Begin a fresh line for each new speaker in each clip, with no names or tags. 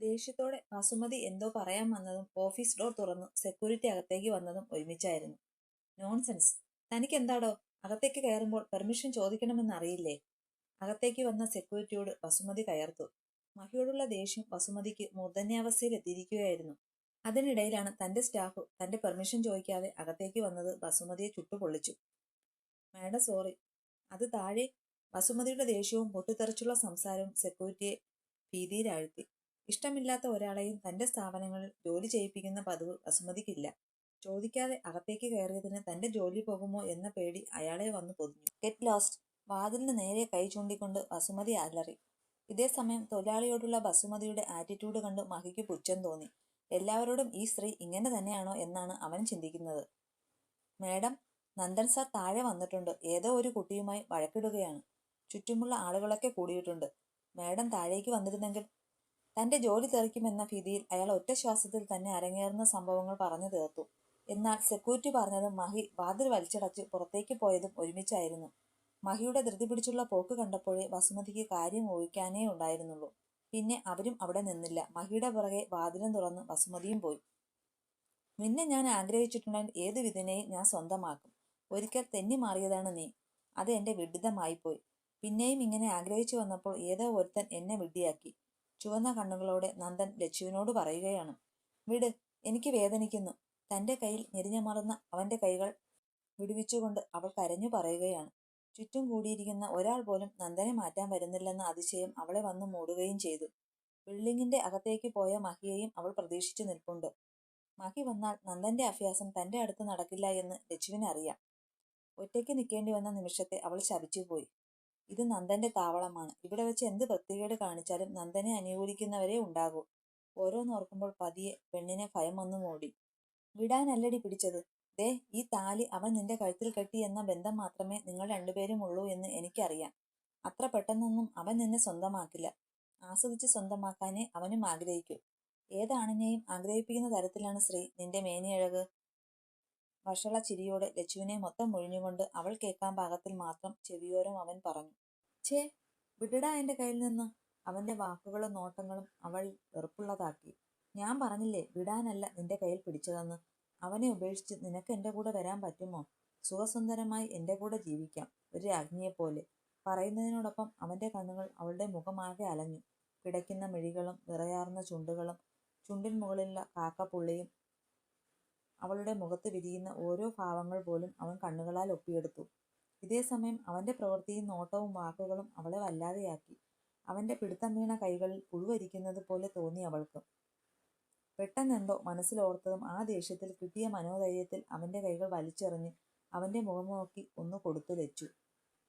ദേഷ്യത്തോടെ വസുമതി എന്തോ പറയാൻ വന്നതും ഓഫീസ് ഡോർ തുറന്നു സെക്യൂരിറ്റി അകത്തേക്ക് വന്നതും ഒരുമിച്ചായിരുന്നു. നോൺസെൻസ് തനിക്ക് എന്താടോ അകത്തേക്ക് കയറുമ്പോൾ പെർമിഷൻ ചോദിക്കണമെന്ന് അറിയില്ലേ? അകത്തേക്ക് വന്ന സെക്യൂരിറ്റിയോട് വസുമതി കയർത്തു. മഹിയോടുള്ള ദേഷ്യം വസുമതിക്ക് മൂർധന്യാവസ്ഥയിൽ എത്തിയിരിക്കുകയായിരുന്നു അതിനിടയിലാണ് തന്റെ സ്റ്റാഫ് തന്റെ പെർമിഷൻ ചോദിക്കാതെ അകത്തേക്ക് വന്നത് വസുമതിയെ ചുട്ടുപൊള്ളിച്ചു. Madam sorry. അത് താഴെ. വസുമതിയുടെ ദേഷ്യവും പൊട്ടിത്തെറിച്ചുള്ള സംസാരവും സെക്യൂരിറ്റിയെ ഭീതിയിലാഴ്ത്തി. ഇഷ്ടമില്ലാത്ത ഒരാളെയും തന്റെ സ്ഥാപനങ്ങളിൽ ജോലി ചെയ്യിപ്പിക്കുന്ന പതിവ് വസുമതിക്കില്ല ചോദിക്കാതെ അകത്തേക്ക് കയറിയതിന് തന്റെ ജോലി പോകുമോ എന്ന പേടി അയാളെ വന്നു പൊതിഞ്ഞു. ഗെറ്റ് ലോസ്റ്റ് വാതിലിന് നേരെ കൈ ചൂണ്ടിക്കൊണ്ട് വസുമതി അലറി. ഇതേസമയം തൊഴിലാളിയോടുള്ള വസുമതിയുടെ ആറ്റിറ്റ്യൂഡ് കണ്ട് മഹിക്ക് പുച്ഛം തോന്നി. എല്ലാവരോടും ഈ സ്ത്രീ ഇങ്ങനെ തന്നെയാണോ എന്നാണ് അവൻ ചിന്തിക്കുന്നത്. മേഡം നന്ദൻ സാർ താഴെ വന്നിട്ടുണ്ട്. ഏതോ ഒരു കുട്ടിയുമായി വഴക്കിടുകയാണ്. ചുറ്റുമുള്ള ആളുകളൊക്കെ കൂടിയിട്ടുണ്ട്. മേഡം താഴേക്ക് വന്നിരുന്നെങ്കിൽ തന്റെ ജോലി തെറിക്കുമെന്ന ഭീതിയിൽ അയാൾ ഒറ്റ ശ്വാസത്തിൽ തന്നെ അരങ്ങേറുന്ന സംഭവങ്ങൾ പറഞ്ഞു തീർത്തു. എന്നാൽ സെക്യൂരിറ്റി പറഞ്ഞതും മഹി വാതിൽ വലിച്ചടച്ച് പുറത്തേക്ക് പോയതും ഒരുമിച്ചായിരുന്നു. മഹിയുടെ ധൃതി പിടിച്ചുള്ള പോക്ക് കണ്ടപ്പോഴേ വസുമതിക്ക് കാര്യം ഊഹിക്കാനേ ഉണ്ടായിരുന്നുള്ളൂ. പിന്നെ അവരും അവിടെ നിന്നില്ല. മഹിയുടെ പുറകെ വാതിലും തുറന്ന് വസുമതിയും പോയി. നിന്നെ ഞാൻ ആഗ്രഹിച്ചിട്ടുണ്ടെങ്കിൽ ഏത് വിധനെയും ഞാൻ സ്വന്തമാക്കും. ഒരിക്കൽ തെന്നി മാറിയതാണ് നീ. അത് എന്റെ വിഡിതമായിപ്പോയി. പിന്നെയും ഇങ്ങനെ ആഗ്രഹിച്ചു വന്നപ്പോൾ ഏതോ ഒരുത്തൻ എന്നെ വിഡ്ഢിയാക്കി. ചുവന്ന കണ്ണുകളോടെ നന്ദൻ ലച്ചുവിനോട് പറയുകയാണ്. വിട് എനിക്ക് വേദനിക്കുന്നു. തന്റെ കയ്യിൽ ഞെരിഞ്ഞമറുന്ന അവന്റെ കൈകൾ വിടുവിച്ചുകൊണ്ട് അവൾ കരഞ്ഞു പറയുകയാണ്. ചുറ്റും കൂടിയിരിക്കുന്ന ഒരാൾ പോലും നന്ദനെ മാറ്റാൻ വരുന്നില്ലെന്ന അതിശയം അവളെ വന്നു മൂടുകയും ചെയ്തു. ബിൽഡിങ്ങിന്റെ അകത്തേക്ക് പോയ മഹിയെയും അവൾ പ്രതീക്ഷിച്ചു നിൽപ്പുണ്ട്. മഹി വന്നാൽ നന്ദന്റെ അഭ്യാസം തന്റെ അടുത്ത് നടക്കില്ല എന്ന് ലച്ചുവിനറിയാം ഒറ്റയ്ക്ക് നിൽക്കേണ്ടി വന്ന നിമിഷത്തെ അവൾ ശപിച്ചുപോയി. ഇത് നന്ദന്റെ താവളമാണ്. ഇവിടെ വെച്ച് എന്ത് വൃത്തികേട് കാണിച്ചാലും നന്ദനെ അനുകൂലിക്കുന്നവരെ ഉണ്ടാകൂ. ഓരോന്നോർക്കുമ്പോൾ പതിയെ പെണ്ണിനെ ഭയം വന്നു മൂടി. വിടാനല്ലടി പിടിച്ചത്. ദേ ഈ താലി അവൻ നിന്റെ കഴുത്തിൽ കെട്ടി എന്ന ബന്ധം മാത്രമേ നിങ്ങൾ രണ്ടുപേരും ഉള്ളൂ എന്ന് എനിക്കറിയാം. അത്ര പെട്ടെന്നൊന്നും അവൻ നിന്നെ സ്വന്തമാക്കില്ല. ആസ്വദിച്ച് സ്വന്തമാക്കാനേ അവനും ആഗ്രഹിക്കൂ. ഏതാണിനെയും ആഗ്രഹിപ്പിക്കുന്ന തരത്തിലാണ് ശ്രീ നിന്റെ മേനിയഴക്? വഷള ചിരിയോടെ ലച്ചുവിനെ മൊത്തം മുഴിഞ്ഞുകൊണ്ട് അവൾ കേൾക്കാൻ പാകത്തിൽ മാത്രം ചെവിയോരം അവൻ പറഞ്ഞു. ഛേ വിടടാ എന്റെ കയ്യിൽ നിന്ന്. അവന്റെ വാക്കുകളും നോട്ടങ്ങളും അവൾ വെറുപ്പുള്ളതാക്കി. ഞാൻ പറഞ്ഞില്ലേ വിടാനല്ല നിന്റെ കയ്യിൽ പിടിച്ചതെന്ന്. അവനെ ഉപേക്ഷിച്ച് നിനക്ക് എന്റെ കൂടെ വരാൻ പറ്റുമോ? സുഖസുന്ദരമായി എന്റെ കൂടെ ജീവിക്കാം ഒരു രാജ്ഞിയെപ്പോലെ. പറയുന്നതിനോടൊപ്പം അവന്റെ കണ്ണുകൾ അവളുടെ മുഖമാകെ അലഞ്ഞു. കിടക്കുന്ന മിഴികളും വിറയാർന്ന ചുണ്ടുകളും ചുണ്ടിൻ മുകളിലുള്ള കാക്കപ്പുള്ളിയും അവളുടെ മുഖത്ത് വിരിയുന്ന ഓരോ ഭാവങ്ങൾ പോലും അവൻ കണ്ണുകളാൽ ഒപ്പിയെടുത്തു. ഇതേസമയം അവന്റെ പ്രവൃത്തിയും നോട്ടവും വാക്കുകളും അവളെ വല്ലാതെയാക്കി. അവന്റെ പിടുത്തം വീണ കൈകളിൽ പുഴുവരിക്കുന്നത് പോലെ തോന്നി അവൾക്ക്. പെട്ടെന്നെന്തോ മനസ്സിലോർത്തതും ആ ദേഷ്യത്തിൽ കിട്ടിയ മനോധൈര്യത്തിൽ അവന്റെ കൈകൾ വലിച്ചെറിഞ്ഞ് അവന്റെ മുഖം നോക്കി ഒന്ന് കൊടുത്തു ലച്ചു.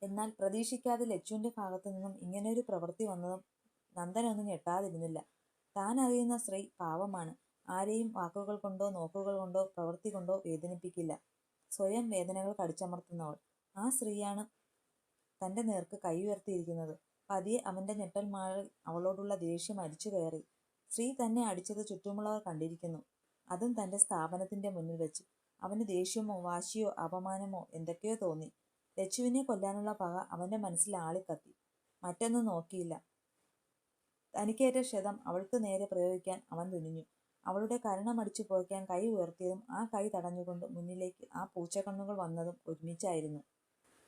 എന്നാൽ പ്രതീക്ഷിക്കാതെ ലച്ചുവിന്റെ ഭാഗത്തു നിന്നും ഇങ്ങനെയൊരു പ്രവൃത്തി വന്നതും നന്ദനൊന്നും ഞെട്ടാതിരുന്നില്ല. താൻ അറിയുന്ന സ്ത്രീ പാവമാണ്. ആരെയും വാക്കുകൾ കൊണ്ടോ നോക്കുകൾ കൊണ്ടോ പ്രവൃത്തി കൊണ്ടോ വേദനിപ്പിക്കില്ല. സ്വയം വേദനകൾ കടിച്ചമർത്തുന്നവൾ. ആ സ്ത്രീയാണ് തന്റെ നേർക്ക് കൈ ഉയർത്തിയിരിക്കുന്നത്. പതിയെ അവന്റെ ഞെട്ടൽമാരൽ അവളോടുള്ള ദേഷ്യം അരിച്ചു കയറി. സ്ത്രീ തന്നെ അടിച്ചത് ചുറ്റുമുള്ളവർ കണ്ടിരിക്കുന്നു. അതും തന്റെ സ്ഥാപനത്തിന്റെ മുന്നിൽ വെച്ച്. അവന് ദേഷ്യമോ വാശിയോ അപമാനമോ എന്തൊക്കെയോ തോന്നി. ലച്ചുവിനെ കൊല്ലാനുള്ള പക അവന്റെ മനസ്സിൽ ആളിക്കത്തി. മറ്റൊന്നും നോക്കിയില്ല. തനിക്കേറ്റ ക്ഷതം അവൾക്ക് നേരെ പ്രയോഗിക്കാൻ അവൻ തുനിഞ്ഞു. അവളുടെ കരണമടിച്ചു പോയ്ക്കാൻ കൈ ഉയർത്തിയതും ആ കൈ തടഞ്ഞുകൊണ്ട് മുന്നിലേക്ക് ആ പൂച്ചക്കണ്ണുകൾ വന്നതും ഒരുമിച്ചായിരുന്നു.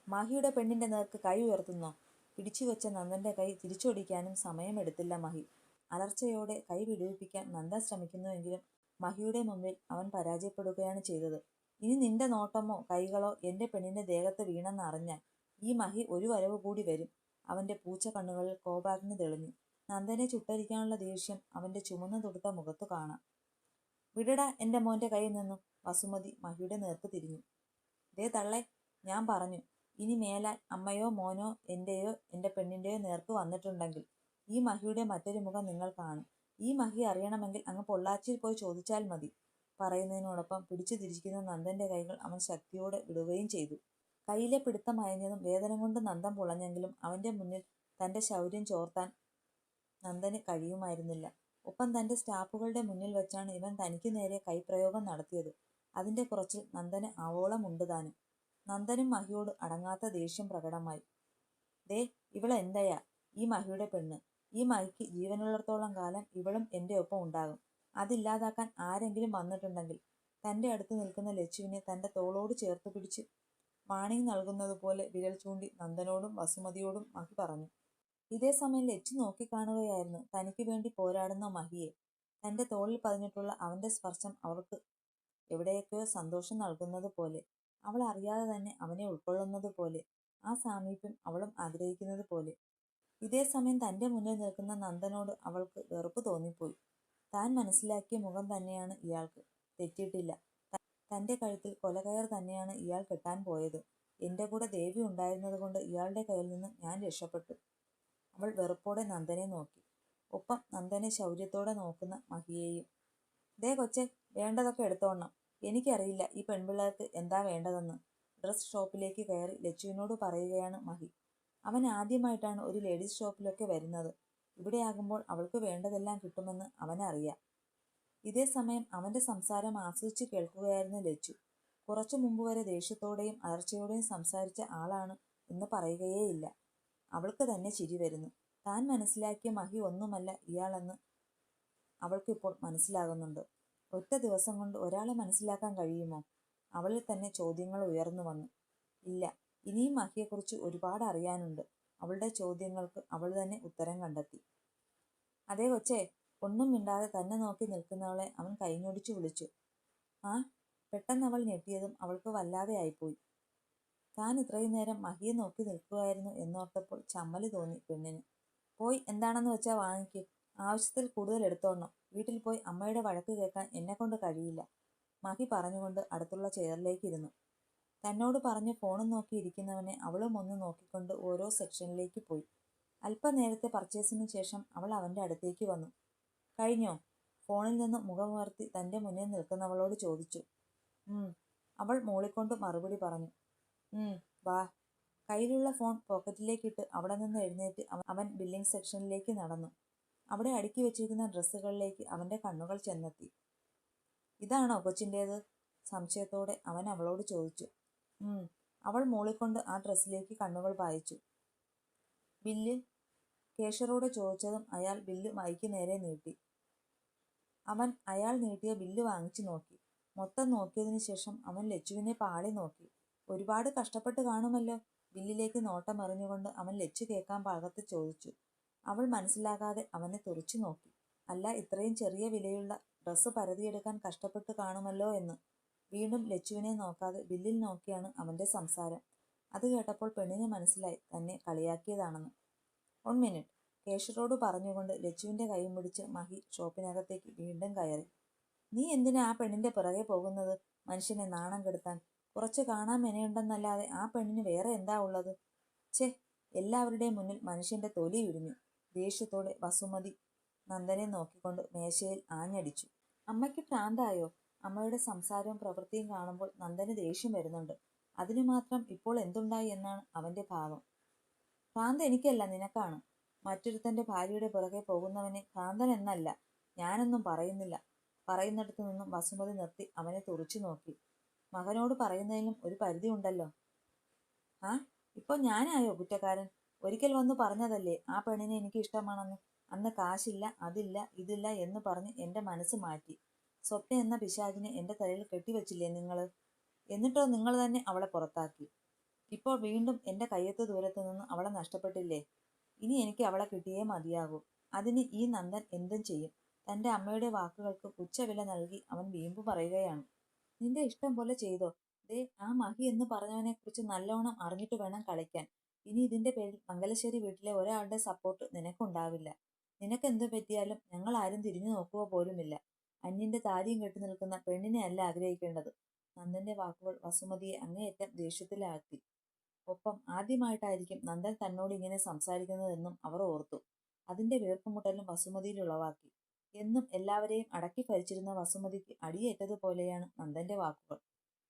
മഹിയുടെ പെണ്ണിന്റെ നേർക്ക് കൈ ഉയർത്തുന്നോ? പിടിച്ചുവെച്ച നന്ദന്റെ കൈ തിരിച്ചൊടിക്കാനും സമയമെടുത്തില്ല മഹി. അലർച്ചയോടെ കൈ വിടുവിപ്പിക്കാൻ നന്ദ ശ്രമിക്കുന്നുവെങ്കിലും മഹിയുടെ മുമ്പിൽ അവൻ പരാജയപ്പെടുകയാണ് ചെയ്തത്. ഇനി നിന്റെ നോട്ടമോ കൈകളോ എന്റെ പെണ്ണിന്റെ ദേഹത്ത് വീണെന്നറിഞ്ഞാൽ ഈ മഹി ഒരു വരവ് കൂടി വരും. അവന്റെ പൂച്ച കണ്ണുകളിൽ കോപാഗ്നി തെളിഞ്ഞു. നന്ദനെ ചുട്ടരിക്കാനുള്ള ദേഷ്യം അവന്റെ ചുമന്നു തൊടുത്ത മുഖത്തു കാണാം. വിടട എന്റെ മോന്റെ കയ്യിൽ നിന്നും വസുമതി മഹിയുടെ നേർക്ക് തിരിഞ്ഞു. ദേ തള്ളെ ഞാൻ പറഞ്ഞു ഇനി മേലാൽ അമ്മയോ മോനോ എന്റെയോ എന്റെ പെണ്ണിന്റെയോ നേർക്ക് വന്നിട്ടുണ്ടെങ്കിൽ ഈ മഹിയുടെ മറ്റൊരു മുഖം നിങ്ങൾ കാണും. ഈ മഹി അറിയണമെങ്കിൽ അങ്ങ് പൊള്ളാച്ചിയിൽ പോയി ചോദിച്ചാൽ മതി. പറയുന്നതിനോടൊപ്പം പിടിച്ചു തിരിക്കുന്ന നന്ദന്റെ കൈകൾ അവൻ ശക്തിയോടെ വിടുകയും ചെയ്തു. കയ്യിലെ പിടുത്തം അയഞ്ഞതും വേദന കൊണ്ട് നന്ദം പുളഞ്ഞെങ്കിലും അവന്റെ മുന്നിൽ തന്റെ ശൗര്യം ചോർത്താൻ നന്ദന് കഴിയുമായിരുന്നില്ല. ഒപ്പം തന്റെ സ്റ്റാഫുകളുടെ മുന്നിൽ വെച്ചാണ് ഇവൻ തനിക്ക് നേരെ കൈപ്രയോഗം നടത്തിയത്. അതിന്റെ കുറച്ച് നന്ദന് ആവോളമുണ്ട് താനും. നന്ദനും മഹിയോട് അടങ്ങാത്ത ദേഷ്യം പ്രകടമായി. ദേ ഇവളെന്തയാ ഈ മഹിയുടെ പെണ്ണ്. ഈ മഹിക്ക് ജീവനുള്ളിടത്തോളം കാലം ഇവളും എന്റെ ഒപ്പം ഉണ്ടാകും. അതില്ലാതാക്കാൻ ആരെങ്കിലും വന്നിട്ടുണ്ടെങ്കിൽ തന്റെ അടുത്ത് നിൽക്കുന്ന ലച്ചുവിനെ തന്റെ തോളോട് ചേർത്ത് പിടിച്ച് വാണിംഗ് നൽകുന്നത് പോലെ വിരൽ ചൂണ്ടി നന്ദനോടും വസുമതിയോടും മഹി പറഞ്ഞു. ഇതേ സമയം ലച്ചു നോക്കിക്കാണുകയായിരുന്നു. തനിക്ക് വേണ്ടി പോരാടുന്ന മഹിയെ. തന്റെ തോളിൽ പതിഞ്ഞിട്ടുള്ള അവന്റെ സ്പർശം അവൾക്ക് എവിടെയൊക്കെയോ സന്തോഷം നൽകുന്നത് പോലെ അവൾ അറിയാതെ തന്നെ അവനെ ഉൾക്കൊള്ളുന്നത് പോലെ ആ സാമീപ്യം അവളും ആഗ്രഹിക്കുന്നത് പോലെ. ഇതേ സമയം തന്റെ മുന്നിൽ നിൽക്കുന്ന നന്ദനോട് അവൾക്ക് വെറുപ്പ് തോന്നിപ്പോയി. താൻ മനസ്സിലാക്കിയ മുഖം തന്നെയാണ് ഇയാൾക്ക്. തെറ്റിയിട്ടില്ല. തന്റെ കഴുത്തിൽ കൊലകയർ തന്നെയാണ് ഇയാൾ കെട്ടാൻ പോയത്. എന്റെ കൂടെ ദേവി ഉണ്ടായിരുന്നത് കൊണ്ട് ഇയാളുടെ കയ്യിൽ നിന്ന് ഞാൻ രക്ഷപ്പെട്ടു. അവൾ വെറുപ്പോടെ നന്ദനെ നോക്കി. ഒപ്പം നന്ദനെ ശൗര്യത്തോടെ നോക്കുന്ന മഹിയെയും ദേ കൊച്ചെ വേണ്ടതൊക്കെ എടുത്തോണം. എനിക്കറിയില്ല ഈ പെൺപിള്ളേർക്ക് എന്താ വേണ്ടതെന്ന്. ഡ്രസ് ഷോപ്പിലേക്ക് കയറി ലച്ചുവിനോട് പറയുകയാണ് മഹി. അവൻ ആദ്യമായിട്ടാണ് ഒരു ലേഡീസ് ഷോപ്പിലൊക്കെ വരുന്നത്. ഇവിടെയാകുമ്പോൾ അവൾക്ക് വേണ്ടതെല്ലാം കിട്ടുമെന്ന് അവനറിയാം. ഇതേ സമയം അവന്റെ സംസാരം ആസ്വദിച്ച് കേൾക്കുകയായിരുന്നു ലച്ചു കുറച്ചു മുമ്പ് വരെ ദേഷ്യത്തോടെയും അലർച്ചയോടെയും സംസാരിച്ച ആളാണ് എന്ന് പറയുകയേയില്ല. അവൾക്ക് തന്നെ ചിരി വരുന്നു. താൻ മനസ്സിലാക്കിയ മഹി ഒന്നുമല്ല ഇയാളെന്ന് അവൾക്കിപ്പോൾ മനസ്സിലാകുന്നുണ്ട്. ഒറ്റ ദിവസം കൊണ്ട് ഒരാളെ മനസ്സിലാക്കാൻ കഴിയുമോ? അവളിൽ തന്നെ ചോദ്യങ്ങൾ ഉയർന്നു വന്നു. ഇല്ല ഇനിയും മഹിയെക്കുറിച്ച് ഒരുപാട് അറിയാനുണ്ട്. അവളുടെ ചോദ്യങ്ങൾക്ക് അവൾ തന്നെ ഉത്തരം കണ്ടെത്തി. അതേ കൊച്ചേ ഒന്നും മിണ്ടാതെ തന്നെ നോക്കി നിൽക്കുന്നവളെ അവൻ കൈഞ്ഞൊടിച്ചു വിളിച്ചു. ആ പെട്ടെന്ന് അവൾ ഞെട്ടിയതും അവൾക്ക് വല്ലാതെ ആയിപ്പോയി. താൻ ഇത്രയും നേരം മഹിയെ നോക്കി നിൽക്കുകയായിരുന്നു എന്നോർത്തപ്പോൾ ചമ്മൽ തോന്നി പെണ്ണിന്. പോയി എന്താണെന്ന് വെച്ചാൽ വാങ്ങിക്കും. ആവശ്യത്തിൽ കൂടുതൽ എടുത്തോണം. വീട്ടിൽ പോയി അമ്മയുടെ വഴക്ക് കേൾക്കാൻ എന്നെക്കൊണ്ട് കഴിയില്ല. മഹി പറഞ്ഞുകൊണ്ട് അടുത്തുള്ള ചെയറിലേക്ക് ഇരുന്നു തന്നോട് പറഞ്ഞ് ഫോണും നോക്കി ഇരിക്കുന്നവനെ അവളും ഒന്ന് നോക്കിക്കൊണ്ട് ഓരോ സെക്ഷനിലേക്ക് പോയി. അല്പനേരത്തെ പർച്ചേസിന് ശേഷം അവൾ അവന്റെ അടുത്തേക്ക് വന്നു. കഴിഞ്ഞോ? ഫോണിൽ നിന്ന് മുഖമുയർത്തി തന്റെ മുന്നിൽ നിൽക്കുന്നവളോട് ചോദിച്ചു. അവൾ മൂളിക്കൊണ്ട് മറുപടി പറഞ്ഞു. വാ. കയ്യിലുള്ള ഫോൺ പോക്കറ്റിലേക്കിട്ട് അവിടെ നിന്ന് എഴുന്നേറ്റ് അവൻ ബില്ലിംഗ് സെക്ഷനിലേക്ക് നടന്നു. അവിടെ അടുക്കി വെച്ചിരിക്കുന്ന ഡ്രസ്സുകളിലേക്ക് അവന്റെ കണ്ണുകൾ ചെന്നെത്തി. ഇതാണോ കൊച്ചിന്റേത്? സംശയത്തോടെ അവൻ അവളോട് ചോദിച്ചു. അവൾ മൂളിക്കൊണ്ട് ആ ഡ്രസ്സിലേക്ക് കണ്ണുകൾ പായിച്ചു. ബില്ല് കേഷറോട് ചോദിച്ചതും അയാൾ ബില്ല് മൈക്ക് നേരെ നീട്ടി. അവൻ അയാൾ നീട്ടിയ ബില്ല് വാങ്ങിച്ചു നോക്കി. മൊത്തം നോക്കിയതിനു ശേഷം അവൻ ലച്ചുവിനെ പാളി നോക്കി. ഒരുപാട് കഷ്ടപ്പെട്ട് കാണുമല്ലോ? ബില്ലിലേക്ക് നോട്ടം എറിഞ്ഞുകൊണ്ട് അവൻ ലച്ചു കേൾക്കാൻ പാകത്ത് ചോദിച്ചു. അവൾ മനസ്സിലാകാതെ അവനെ തുറച്ചു നോക്കി. അല്ല ഇത്രയും ചെറിയ വിലയുള്ള ഡ്രസ്സ് പരതിയെടുക്കാൻ കഷ്ടപ്പെട്ട് കാണുമല്ലോ എന്ന്. വീണ്ടും ലച്ചുവിനെ നോക്കാതെ ബില്ലിൽ നോക്കിയാണ് അവന്റെ സംസാരം. അത് കേട്ടപ്പോൾ പെണ്ണിന് മനസ്സിലായി തന്നെ കളിയാക്കിയതാണെന്ന്. വൺ മിനിറ്റ് കേശറോട് പറഞ്ഞുകൊണ്ട് ലച്ചുവിന്റെ കൈയും പിടിച്ച് മഹി ഷോപ്പിനകത്തേക്ക് വീണ്ടും കയറി. നീ എന്തിനാ ആ പെണ്ണിന്റെ പുറകെ പോകുന്നത്? മനുഷ്യനെ നാണം കെടുത്താൻ. കുറച്ച് കാണാൻ മെനയുണ്ടെന്നല്ലാതെ ആ പെണ്ണിന് വേറെ എന്താ ഉള്ളത്? ഛേ എല്ലാവരുടെയും മുന്നിൽ മനുഷ്യന്റെ തൊലി ഉരിഞ്ഞു ദേഷ്യത്തോടെ വസുമതി നന്ദനെ നോക്കിക്കൊണ്ട് മേശയിൽ ആഞ്ഞടിച്ചു. അമ്മയ്ക്ക് ഭ്രാന്തായോ? അമ്മയുടെ സംസാരവും പ്രവൃത്തിയും കാണുമ്പോൾ നന്ദന് ദേഷ്യം വരുന്നുണ്ട്. അതിനു മാത്രം ഇപ്പോൾ എന്തുണ്ടായി എന്നാണ് അവന്റെ ഭാവം. ഭ്രാന്ത് എനിക്കല്ല നിനക്കാണ്. മറ്റൊരുത്തന്റെ ഭാര്യയുടെ പുറകെ പോകുന്നവനെ ഭ്രാന്തൻ എന്നല്ല. ഞാനൊന്നും പറയുന്നില്ല. പറയുന്നിടത്തു നിന്നും വസുമതി നിർത്തി അവനെ തുറച്ചു നോക്കി. മകനോട് പറയുന്നതിലും ഒരു പരിധി ഉണ്ടല്ലോ. ആ ഇപ്പൊ ഞാനായോ കുറ്റക്കാരൻ? ഒരിക്കൽ വന്ന് പറഞ്ഞതല്ലേ ആ പെണ്ണിനെ എനിക്ക് ഇഷ്ടമാണെന്ന്? അന്ന് കാശില്ല അതില്ല ഇതില്ല എന്ന് പറഞ്ഞ് എന്റെ മനസ്സ് മാറ്റി. സ്വപ്ന എന്ന പിശാചിനെ എന്റെ തലയിൽ കെട്ടിവെച്ചില്ലേ നിങ്ങൾ എന്നിട്ടോ നിങ്ങൾ തന്നെ അവളെ പുറത്താക്കി. ഇപ്പോൾ വീണ്ടും എന്റെ കയ്യത്ത് ദൂരത്ത് നിന്ന് അവളെ നഷ്ടപ്പെട്ടില്ലേ? ഇനി എനിക്ക് അവളെ കിട്ടിയേ മതിയാകൂ. അതിന് ഈ നന്ദൻ എന്തും ചെയ്യും. തന്റെ അമ്മയുടെ വാക്കുകൾക്ക് ഉച്ചവില നൽകി അവൻ വീമ്പ് പറയുകയാണ്. നിന്റെ ഇഷ്ടം പോലെ ചെയ്തോ? ദേ ആ മഹി എന്ന് പറഞ്ഞവനെ കുറിച്ച് നല്ലോണം അറിഞ്ഞിട്ട് വേണം കളിക്കാൻ. ഇനി ഇതിന്റെ പേരിൽ മംഗലശ്ശേരി വീട്ടിലെ ഒരാളുടെ സപ്പോർട്ട് നിനക്കുണ്ടാവില്ല. നിനക്ക് എന്ത് പറ്റിയാലും ഞങ്ങൾ ആരും തിരിഞ്ഞു നോക്കുക പോലുമില്ല. അന്യന്റെ താലിയും കെട്ടി നിൽക്കുന്ന പെണ്ണിനെ അല്ല ആഗ്രഹിക്കേണ്ടത്. നന്ദന്റെ വാക്കുകൾ വസുമതിയെ അങ്ങേയറ്റം ദേഷ്യത്തിലാക്കി ഒപ്പം ആദ്യമായിട്ടായിരിക്കും നന്ദൻ തന്നോട് ഇങ്ങനെ സംസാരിക്കുന്നതെന്നും അവർ ഓർത്തു. അതിന്റെ വീർപ്പുമുട്ടലും വസുമതിയിൽ ഉളവാക്കി. എന്നും എല്ലാവരെയും അടക്കി ഭരിച്ചിരുന്ന വസുമതിക്ക് അടിയേറ്റതുപോലെയാണ് നന്ദന്റെ വാക്കുകൾ.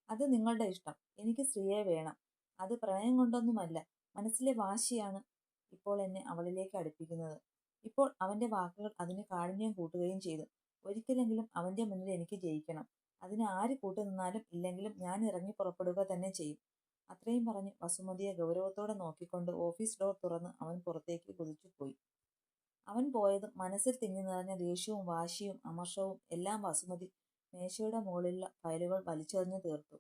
അത് നിങ്ങളുടെ ഇഷ്ടം. എനിക്ക് സ്ത്രീയെ വേണം. അത് പ്രണയം കൊണ്ടൊന്നുമല്ല. മനസ്സിലെ വാശിയാണ് ഇപ്പോൾ എന്നെ അവളിലേക്ക് അടുപ്പിക്കുന്നത്. ഇപ്പോൾ അവന്റെ വാക്കുകൾ അതിന് കാഠിന്യം കൂട്ടുകയും ചെയ്തു. ഒരിക്കലെങ്കിലും അവന്റെ മുന്നിൽ എനിക്ക് ജയിക്കണം. അതിന് ആര് കൂട്ടുനിന്നാലും ഇല്ലെങ്കിലും ഞാൻ ഇറങ്ങി പുറപ്പെടുക തന്നെ ചെയ്യും. അത്രയും പറഞ്ഞ് വസുമതിയെ ഗൗരവത്തോടെ നോക്കിക്കൊണ്ട് ഓഫീസ് ഡോർ തുറന്ന് അവൻ പുറത്തേക്ക് കുതിച്ചു പോയി അവൻ പോയതും മനസ്സിൽ തിങ്ങി നിറഞ്ഞ ദേഷ്യവും വാശിയും അമർഷവും എല്ലാം വസുമതി മേശയുടെ മുകളിലുള്ള ഫയലുകൾ വലിച്ചെറിഞ്ഞു തീർത്തു.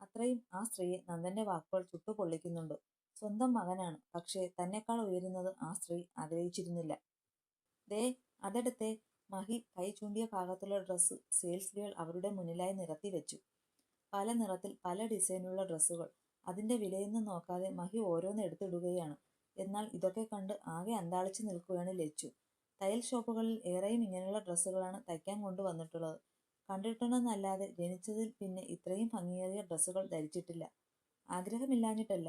അത്രയും ആ സ്ത്രീയെ നന്ദന്റെ വാക്കുകൾ ചുട്ടുപൊള്ളിക്കുന്നുണ്ട്. സ്വന്തം മകനാണ്. പക്ഷേ തന്നെക്കാൾ ഉയരുന്നത് ആ സ്ത്രീ ആഗ്രഹിച്ചിരുന്നില്ല. ദേ അതെടുത്തെ. മഹി കൈ ചൂണ്ടിയ ഭാഗത്തുള്ള ഡ്രസ്സ് സെയിൽസ് ഗേൾ അവരുടെ മുന്നിലായി നിരത്തി വെച്ചു. പല നിറത്തിൽ പല ഡിസൈനുള്ള ഡ്രസ്സുകൾ. അതിന്റെ വിലയൊന്നും നോക്കാതെ മഹി ഓരോന്ന് എടുത്തിടുകയാണ്. എന്നാൽ ഇതൊക്കെ കണ്ട് ആകെ അന്താളിച്ചു നിൽക്കുകയാണ് ലച്ചു. തയ്യൽ ഷോപ്പുകളിൽ ഏറെയും ഇങ്ങനെയുള്ള ഡ്രസ്സുകളാണ് തയ്ക്കാൻ കൊണ്ടുവന്നിട്ടുള്ളത്. കണ്ടിട്ടുണ്ടെന്നല്ലാതെ ജനിച്ചതിൽ പിന്നെ ഇത്രയും ഭംഗിയേറിയ ഡ്രസ്സുകൾ ധരിച്ചിട്ടില്ല. ആഗ്രഹമില്ലാഞ്ഞിട്ടല്ല.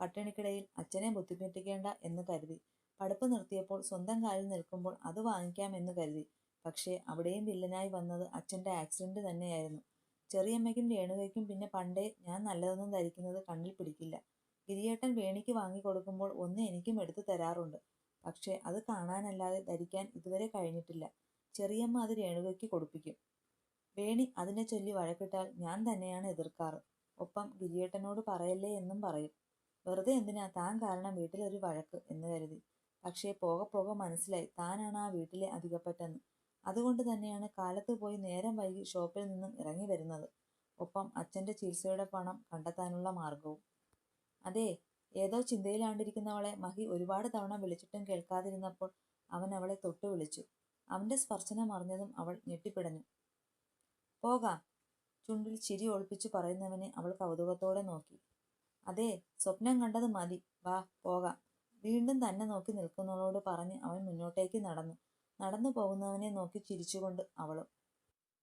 പട്ടിണിക്കിടയിൽ അച്ഛനെ ബുദ്ധിമുട്ടിക്കേണ്ട എന്ന് കരുതി. പഠിപ്പ് നിർത്തിയപ്പോൾ സ്വന്തം കാലിൽ നിൽക്കുമ്പോൾ അത് വാങ്ങിക്കാമെന്ന് കരുതി. പക്ഷേ അവിടെയും വില്ലനായി വന്നത് അച്ഛന്റെ ആക്സിഡന്റ് തന്നെയായിരുന്നു. ചെറിയമ്മയ്ക്കും രേണുകയ്ക്കും പിന്നെ പണ്ടേ ഞാൻ നല്ലതൊന്നും ധരിക്കുന്നത് കണ്ണിൽ പിടിക്കില്ല. ഗിരിയേട്ടൻ വേണിക്ക് വാങ്ങിക്കൊടുക്കുമ്പോൾ ഒന്ന് എനിക്കും എടുത്തു തരാറുണ്ട്. പക്ഷേ അത് കാണാനല്ലാതെ ധരിക്കാൻ ഇതുവരെ കഴിഞ്ഞിട്ടില്ല. ചെറിയമ്മ അത് രേണുകയ്ക്ക് കൊടുപ്പിക്കും. വേണി അതിനെ ചൊല്ലി വഴക്കിട്ടാൽ ഞാൻ തന്നെയാണ് എതിർക്കാറ്. ഒപ്പം ഗിരിയേട്ടനോട് പറയല്ലേ എന്നും പറയും. വെറുതെ എന്തിനാ താൻ കാരണം വീട്ടിലൊരു വഴക്ക് എന്ന് കരുതി. പക്ഷേ പോക പോക മനസ്സിലായി താനാണ് ആ വീട്ടിലെ അധികപ്പെട്ടെന്ന് അതുകൊണ്ട് തന്നെയാണ് കാലത്ത് പോയി നേരം വൈകി ഷോപ്പിൽ നിന്നും ഇറങ്ങി വരുന്നത്. ഒപ്പം അച്ഛന്റെ ചികിത്സയുടെ പണം കണ്ടെത്താനുള്ള മാർഗവും അതെ ഏതോ ചിന്തയിലാണ്ടിരിക്കുന്നവളെ മഹി ഒരുപാട് തവണ വിളിച്ചിട്ടും കേൾക്കാതിരുന്നപ്പോൾ അവൻ അവളെ തൊട്ടു വിളിച്ചു. അവന്റെ സ്പർശനം അറിഞ്ഞതും അവൾ ഞെട്ടിപ്പിടഞ്ഞു. പോകാം ചുണ്ടിൽ ചിരി ഒളിപ്പിച്ചു പറയുന്നവനെ അവൾ കൗതുകത്തോടെ നോക്കി. അതെ സ്വപ്നം കണ്ടത് മതി. വാ പോകാം. വീണ്ടും തന്നെ നോക്കി നിൽക്കുന്നവളോട് പറഞ്ഞ് അവൻ മുന്നോട്ടേക്ക് നടന്നു. നടന്നു പോകുന്നവനെ നോക്കി ചിരിച്ചുകൊണ്ട് അവളും.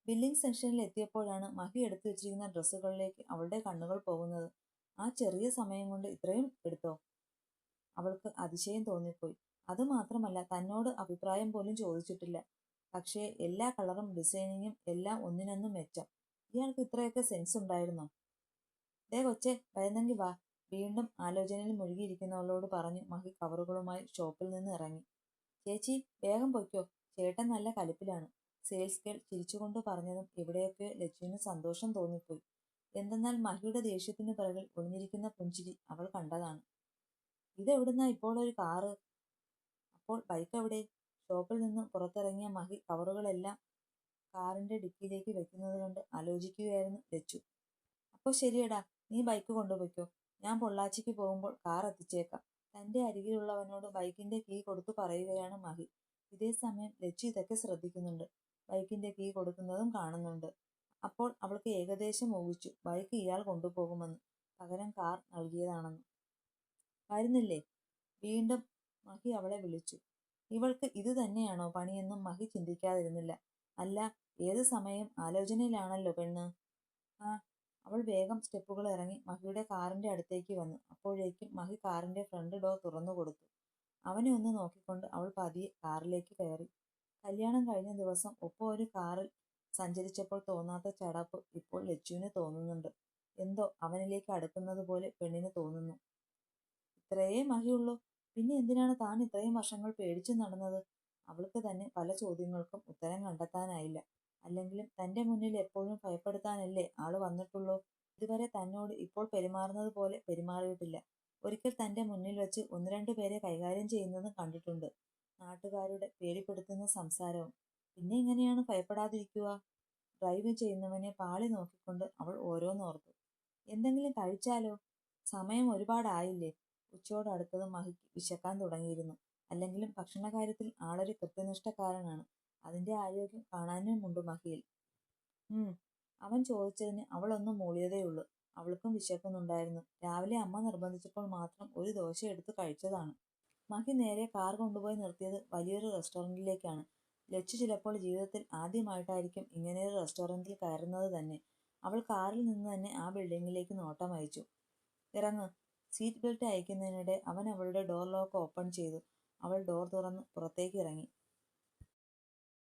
ബില്ലിംഗ് സെക്ഷനിൽ എത്തിയപ്പോഴാണ് മഹി എടുത്തു വെച്ചിരിക്കുന്ന ഡ്രസ്സുകളിലേക്ക് അവളുടെ കണ്ണുകൾ പോകുന്നത്. ആ ചെറിയ സമയം കൊണ്ട് ഇത്രയും എടുത്തോ? അവൾക്ക് അതിശയം തോന്നിപ്പോയി. അതുമാത്രമല്ല തന്നോട് അഭിപ്രായം പോലും ചോദിച്ചിട്ടില്ല. പക്ഷേ എല്ലാ കളറും ഡിസൈനിങ്ങും എല്ലാം ഒന്നിനൊന്നും മെച്ചം. ഇയാൾക്ക് ഇത്രയൊക്കെ സെൻസ് ഉണ്ടായിരുന്നോ? ദേ കൊച്ചെ വരുന്നെങ്കിൽ വാ. വീണ്ടും ആലോചനയിൽ മുഴുകിയിരിക്കുന്നവളോട് പറഞ്ഞു മഹി കവറുകളുമായി ഷോപ്പിൽ നിന്ന് ഇറങ്ങി. ചേച്ചി വേഗം പൊയ്ക്കോ. ചേട്ടൻ നല്ല കലിപ്പിലാണ്. സെയിൽസ് ഗേൾ ചിരിച്ചുകൊണ്ട് പറഞ്ഞതും എവിടെയൊക്കെ ലച്ചുവിന് സന്തോഷം തോന്നിപ്പോയി. എന്തെന്നാൽ മഹിയുടെ ദേഷ്യത്തിന് പിറകിൽ ഒളിഞ്ഞിരിക്കുന്ന പുഞ്ചിരി അവൾ കണ്ടതാണ്. ഇതെവിടുന്ന ഇപ്പോൾ ഒരു കാറ് അപ്പോൾ ബൈക്ക് എവിടെ? ഷോപ്പിൽ നിന്ന് പുറത്തിറങ്ങിയ മഹി കവറുകളെല്ലാം കാറിന്റെ ഡിക്കിയിലേക്ക് വെക്കുന്നത് കൊണ്ട് ആലോചിക്കുകയായിരുന്നു ലച്ചു. അപ്പോൾ ശരിയടാ നീ ബൈക്ക് കൊണ്ടുപോയിക്കോ. ഞാൻ പൊള്ളാച്ചിക്ക് പോകുമ്പോൾ കാർ എത്തിച്ചേക്കാം. തന്റെ അരികിലുള്ളവനോട് ബൈക്കിന്റെ കീ കൊടുത്തു പറയുകയാണ് മഹി. ഇതേ സമയം ലച്ചു ഇതൊക്കെ ശ്രദ്ധിക്കുന്നുണ്ട്. ബൈക്കിന്റെ കീ കൊടുക്കുന്നതും കാണുന്നുണ്ട്. അപ്പോൾ അവൾക്ക് ഏകദേശം ഊഹിച്ചു. ബൈക്ക് ഇയാൾ കൊണ്ടുപോകുമെന്ന്. പകരം കാർ നൽകിയതാണെന്ന്. വരുന്നില്ലേ? വീണ്ടും മഹി അവളെ വിളിച്ചു. ഇവൾക്ക് ഇത് തന്നെയാണോ പണിയെന്നും മഹി ചിന്തിക്കാതിരുന്നില്ല. അല്ല ഏത് സമയം? ആലോചനയിലാണല്ലോ പെണ്ണ്. ആ അവൾ വേഗം സ്റ്റെപ്പുകൾ ഇറങ്ങി മഹിയുടെ കാറിന്റെ അടുത്തേക്ക് വന്നു. അപ്പോഴേക്കും മഹി കാറിന്റെ ഫ്രണ്ട് ഡോർ തുറന്നു കൊടുത്തു. അവനെ ഒന്ന് നോക്കിക്കൊണ്ട് അവൾ പതിയെ കാറിലേക്ക് കയറി. കല്യാണം കഴിഞ്ഞ ദിവസം ഒപ്പം ഒരു കാറിൽ സഞ്ചരിച്ചപ്പോൾ തോന്നാത്ത ചടപ്പ് ഇപ്പോൾ ലച്ചുവിന് തോന്നുന്നുണ്ട്. എന്തോ അവനിലേക്ക് അടുക്കുന്നത് പോലെ പെണ്ണിന് തോന്നുന്നു. ഇത്രയേ മഹിയുള്ളൂ. പിന്നെ എന്തിനാണ് താൻ ഇത്രയും വർഷങ്ങൾ പേടിച്ചു നടന്നത്? അവൾക്ക് തന്നെ പല ചോദ്യങ്ങൾക്കും ഉത്തരം കണ്ടെത്താനായില്ല. അല്ലെങ്കിലും തന്റെ മുന്നിൽ എപ്പോഴും ഭയപ്പെടുത്താനല്ലേ ആൾ വന്നിട്ടുള്ളൂ? ഇതുവരെ തന്നോട് ഇപ്പോൾ പെരുമാറുന്നത് പോലെ പെരുമാറിയിട്ടില്ല. ഒരിക്കൽ തന്റെ മുന്നിൽ വെച്ച് ഒന്ന് രണ്ടു പേരെ കൈകാര്യം ചെയ്യുന്നതും കണ്ടിട്ടുണ്ട്. നാട്ടുകാരുടെ പേടിപ്പെടുത്തുന്ന സംസാരവും പിന്നെ എങ്ങനെയാണ് ഭയപ്പെടാതിരിക്കുക? ഡ്രൈവ് ചെയ്യുന്നവനെ പാളി നോക്കിക്കൊണ്ട് അവൾ ഓരോന്നോർത്തു എന്തെങ്കിലും കഴിച്ചാലോ? സമയം ഒരുപാടായില്ലേ? ഉച്ചയോടടുത്തത് മഹിക്ക് വിശക്കാൻ തുടങ്ങിയിരുന്നു. അല്ലെങ്കിലും ഭക്ഷണകാര്യത്തിൽ ആളൊരു കൃത്യനിഷ്ഠക്കാരനാണ്. അതിന്റെ ആരോഗ്യം കാണാനുമുണ്ട് മഹിയിൽ. ഉം. അവൻ ചോദിച്ചതിന് അവളൊന്നും മൂളിയതേയുള്ളൂ അവൾക്കും വിശക്കുന്നുണ്ടായിരുന്നു. രാവിലെ അമ്മ നിർബന്ധിച്ചപ്പോൾ മാത്രം ഒരു ദോശ എടുത്ത് കഴിച്ചതാണ്. മഹി നേരെ കാർ കൊണ്ടുപോയി നിർത്തിയത് വലിയൊരു റെസ്റ്റോറന്റിലേക്കാണ് ലച്ചു ചിലപ്പോൾ ജീവിതത്തിൽ ആദ്യമായിട്ടായിരിക്കും ഇങ്ങനെയൊരു റെസ്റ്റോറന്റിൽ കയറുന്നത് തന്നെ. അവൾ കാറിൽ നിന്ന് തന്നെ ആ ബിൽഡിങ്ങിലേക്ക് നോട്ടം അയച്ചു. ഇറങ്ങ്. സീറ്റ് ബെൽറ്റ് അയക്കുന്നതിനിടെ അവൻ അവളുടെ ഡോർ ലോക്ക് ഓപ്പൺ ചെയ്തു. അവൾ ഡോർ തുറന്ന് പുറത്തേക്ക് ഇറങ്ങി.